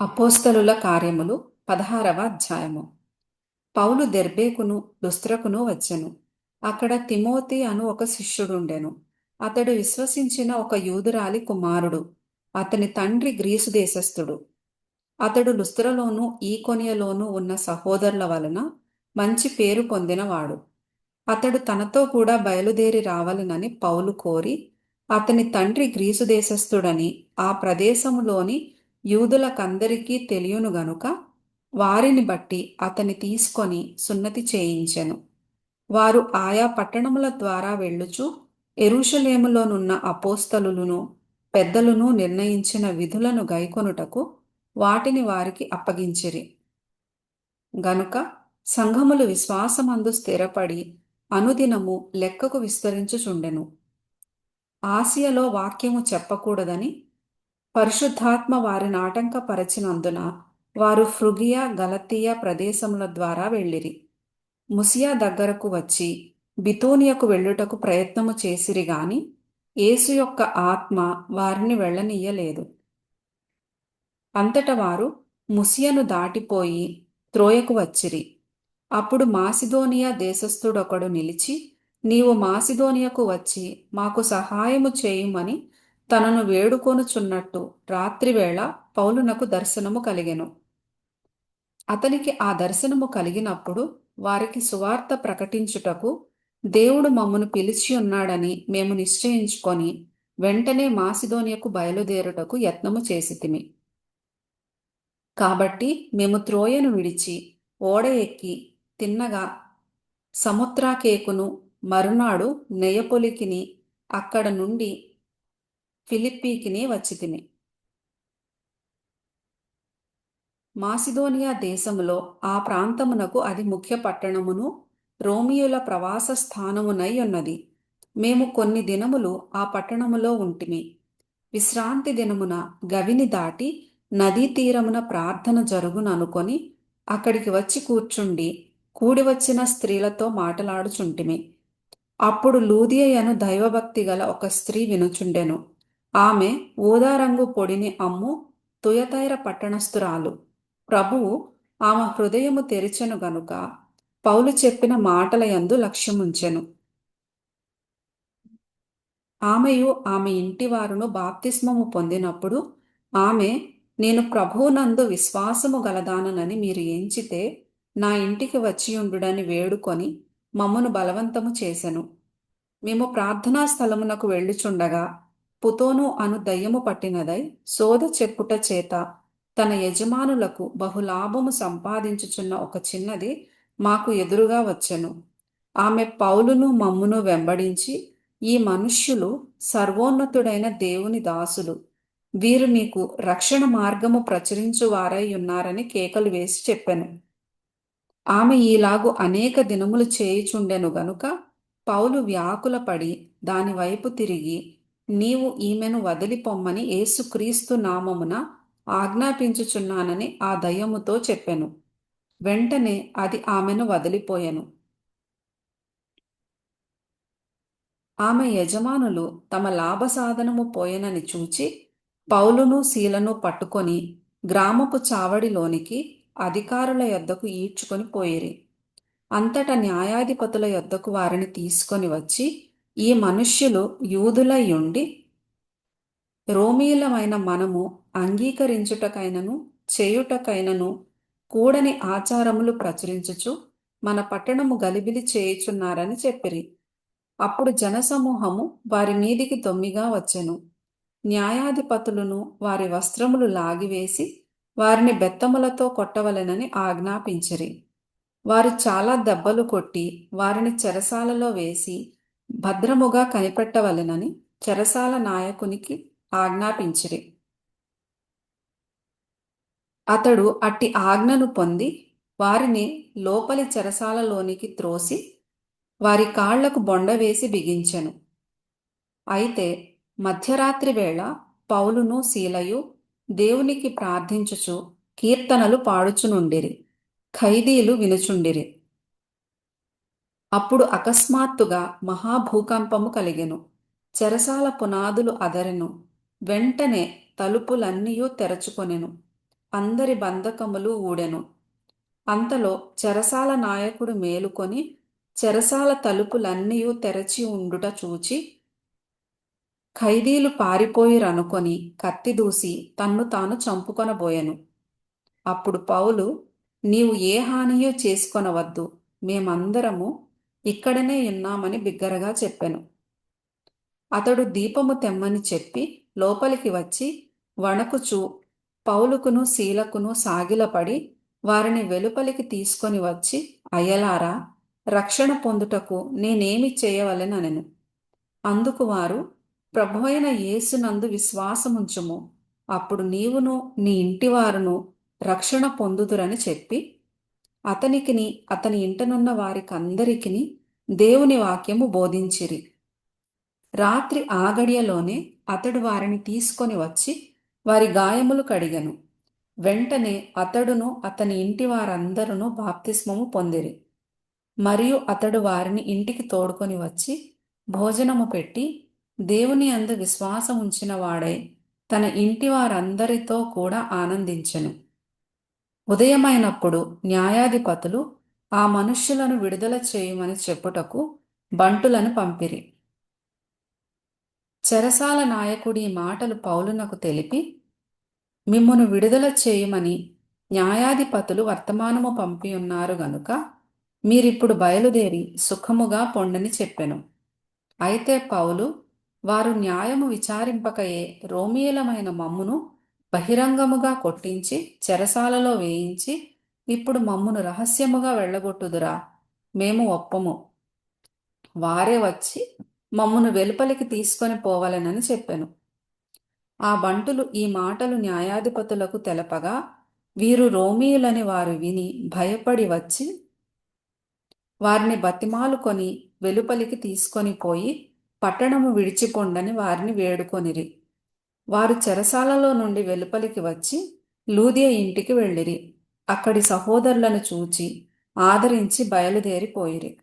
అపోస్తలుల కార్యములు పదహారవ అధ్యాయము. పౌలు దెర్బేకును దుస్త్రకును వచ్చెను. అక్కడ తిమోతి అను ఒక శిష్యుడుండెను. అతడు విశ్వసించిన ఒక యూదురాలి కుమారుడు. అతని తండ్రి గ్రీసు దేశస్థుడు. అతడు లుస్త్రలోను ఈకొనియలోను ఉన్న సహోదరుల వలన మంచి పేరు పొందినవాడు. అతడు తనతో కూడా బయలుదేరి రావాలనని పౌలు కోరి అతని తండ్రి గ్రీసు దేశస్థుడని ఆ ప్రదేశములోని యూదులకందరికీ తెలియను గనుక వారిని బట్టి అతని తీసుకొని సున్నతి చేయించెను. వారు ఆయా పట్టణముల ద్వారా వెళ్ళుచు ఎరుషలేములోనున్న అపోస్తలులను పెద్దలను నిర్ణయించిన విధులను గైకొనుటకు వాటిని వారికి అప్పగించిరి. గనుక సంఘములు విశ్వాసమందు స్థిరపడి అనుదినము లెక్కకు విస్తరించుచుండెను. ఆసియలో వాక్యము చెప్పకూడదని పరిశుద్ధాత్మ వారిని ఆటంకపరచినందున వారు ఫ్రుగియా గలతీయ ప్రదేశముల ద్వారా వెళ్ళిరి. ముసియా దగ్గరకు వచ్చి బితోనియకు వెళ్ళుటకు ప్రయత్నము చేసిరి గాని యేసు యొక్క ఆత్మ వారిని వెళ్ళనీయలేదు అంతట వారు ముసియను దాటిపోయి త్రోయకు వచ్చిరి. అప్పుడు మాసిదోనియా దేశస్థుడొకడు నిలిచి నీవు మాసిదోనియకు వచ్చి మాకు సహాయము చేయుమని తనను వేడుకొనుచున్నట్టు రాత్రివేళ పౌలునకు దర్శనము కలిగెను. అతనికి ఆ దర్శనము కలిగినప్పుడు వారికి సువార్త ప్రకటించుటకు దేవుడు మమ్మను పిలిచి ఉన్నాడని మేము నిశ్చయించుకొని వెంటనే మాసిదోనియకు బయలుదేరుటకు యత్నము చేసితిమి. కాబట్టి మేము త్రోయను విడిచి ఓడ ఎక్కి తిన్నగా సముద్రాకేకును మరునాడు నెయపొలికిని అక్కడ నుండి ఫిలిప్పీకిని వచ్చితిని మాసిదోనియా దేశములో ఆ ప్రాంతమునకు అది ముఖ్య పట్టణమును రోమియుల ప్రవాస స్థానమునై ఉన్నది. మేము కొన్ని దినములు ఆ పట్టణములో ఉంటిమి. విశ్రాంతి దినమున గవిని దాటి నదీ తీరమున ప్రార్థన జరుగుననుకొని అక్కడికి వచ్చి కూర్చుండి కూడి వచ్చిన స్త్రీలతో మాటలాడుచుంటిమి. అప్పుడు లూదియను దైవభక్తి గల ఒక స్త్రీ వినుచుండెను. ఆమె ఊదారంగు పొడిని అమ్ము తుయతైర పట్టణస్థురాలు. ప్రభువు ఆమె హృదయము తెరిచెను గనుక పౌలు చెప్పిన మాటల యందు లక్ష్యముంచెను. ఆమెయు ఆమె ఇంటి వారును బాప్తిస్మము పొందినప్పుడు ఆమె నేను ప్రభువునందు విశ్వాసము గలదాననని మీరు ఎంచితే నా ఇంటికి వచ్చి ఉండుడని వేడుకొని మమ్మను బలవంతము చేసెను. మేము ప్రార్థనా స్థలమునకు వెళ్ళుచుండగా పుతోను అను దయ్యము పట్టినదై సోద చెక్కుట చేత తన యజమానులకు బహులాభము సంపాదించుచున్న ఒక చిన్నది మాకు ఎదురుగా వచ్చెను. ఆమె పౌలును మమ్మును వెంబడించి ఈ మనుష్యులు సర్వోన్నతుడైన దేవుని దాసులు. వీరు మీకు రక్షణ మార్గము ప్రచురించువారై ఉన్నారని కేకలు వేసి చెప్పెను. ఆమె ఈలాగు అనేక దినములు చేయుచుండెను గనుక పౌలు వ్యాకులపడి దానివైపు తిరిగి నీవు ఈమెను వదిలిపొమ్మని ఏసుక్రీస్తు నామమున ఆజ్ఞాపించుచున్నానని ఆ దయ్యముతో చెప్పెను. వెంటనే అది ఆమెను వదిలిపోయెను. ఆమె యజమానులు తమ లాభసాధనము పోయెనని చూచి పౌలును శీలను పట్టుకొని గ్రామపు చావడిలోనికి అధికారుల యొద్దకు ఈడ్చుకొని పోయిరి. అంతటా న్యాయాధిపతుల యొద్దకు వారిని తీసుకొని వచ్చి ఈ మనుష్యులు యూదులయుండి రోమీలమైన మనము అంగీకరించుటకైనను చేయుటకైనను కూడని ఆచారములు ప్రచురించుచు మన పట్టణము గలిబిలి చేయుచున్నారని చెప్పిరి. అప్పుడు జనసమూహము వారి మీదికి దొమ్మిగా వచ్చెను. న్యాయాధిపతులను వారి వస్త్రములు లాగివేసి వారిని బెత్తములతో కొట్టవలెనని ఆజ్ఞాపించిరి. వారు చాలా దెబ్బలు కొట్టి వారిని చెరసాలలో వేసి భద్రముగా కనిపెట్టవలెనని చెరసాల నాయకునికి ఆజ్ఞాపించిరి. అతడు అట్టి ఆజ్ఞను పొంది వారిని లోపలి చెరసాలలోనికి త్రోసి వారి కాళ్ళకు బొండ వేసి బిగించెను. అయితే మధ్యరాత్రి వేళ పౌలును శీలయు దేవునికి ప్రార్థించుచు కీర్తనలు పాడుచునుండిరి. ఖైదీలు వినుచుండిరి. అప్పుడు అకస్మాత్తుగా మహాభూకంపము కలిగెను. చెరసాల పునాదులు అదరెను. వెంటనే తలుపులన్నీయూ తెరచుకొనెను. అందరి బంధకములు ఊడెను. అంతలో చెరసాల నాయకుడు మేలుకొని చెరసాల తలుపులన్నీయూ తెరచి ఉండుట చూచి ఖైదీలు పారిపోయిరనుకొని కత్తి దూసి తన్ను తాను చంపుకొనబోయెను. అప్పుడు పౌలు నీవు ఏ హానియో చేసుకొనవద్దు. మేమందరము ఇక్కడనే ఉన్నామని బిగ్గరగా చెప్పెను. అతడు దీపము తెమ్మని చెప్పి లోపలికి వచ్చి వణకుచూ పౌలుకును శీలకును సాగిలపడి వారిని వెలుపలికి తీసుకొని వచ్చి అయ్యలారా రక్షణ పొందుటకు నేనేమి చేయవలెననెను. అందుకు వారు ప్రభువైన యేసునందు విశ్వాసముంచుము. అప్పుడు నీవును నీ ఇంటివారును రక్షణ పొందుదురని చెప్పి అతనికిని అతని ఇంటనున్న వారికందరికిని దేవుని వాక్యము బోధించిరి. రాత్రి ఆగడియలోనే అతడు వారిని తీసుకొని వచ్చి వారి గాయములు కడిగను. వెంటనే అతడును అతని ఇంటి వారందరూ బాప్తిస్మము పొందిరి. మరియు అతడు వారిని ఇంటికి తోడుకొని వచ్చి భోజనము పెట్టి దేవుని అందు విశ్వాసముంచిన వాడై తన ఇంటి వారందరితో కూడా ఆనందించెను. ఉదయమైనప్పుడు న్యాయాధిపతులు ఆ మనుష్యులను విడుదల చేయమని చెప్పుటకు బంటులను పంపిరి. చెరసాల నాయకుడి మాటలు పౌలునకు తెలిపి మిమ్మును విడుదల చేయమని న్యాయాధిపతులు వర్తమానము పంపి ఉన్నారు గనుక మీరిప్పుడు బయలుదేరి సుఖముగా పొండని చెప్పెను. అయితే పౌలు వారు న్యాయము విచారింపకయే రోమియలమైన మమ్మును బహిరంగముగా కొట్టించి చెరసాలలో వేయించి ఇప్పుడు మమ్మును రహస్యముగా వెళ్ళగొట్టుదురా. మేము ఒప్పము. వారే వచ్చి మమ్మును వెలుపలికి తీసుకొని పోవలెనని చెప్పాను. ఆ బంటులు ఈ మాటలు న్యాయాధిపతులకు తెలపగా వీరు రోమీయులని వారు విని భయపడి వచ్చి వారిని బతిమాలుకొని వెలుపలికి తీసుకొని పోయి పట్టణము విడిచిపోండని వారిని వేడుకొనిరి. వారు చెరసాలలో నుండి వెలుపలికి వచ్చి లూదియ ఇంటికి వెళ్ళిరి. అక్కడి సహోదరులను చూచి ఆదరించి బయలుదేరిపోయిరి.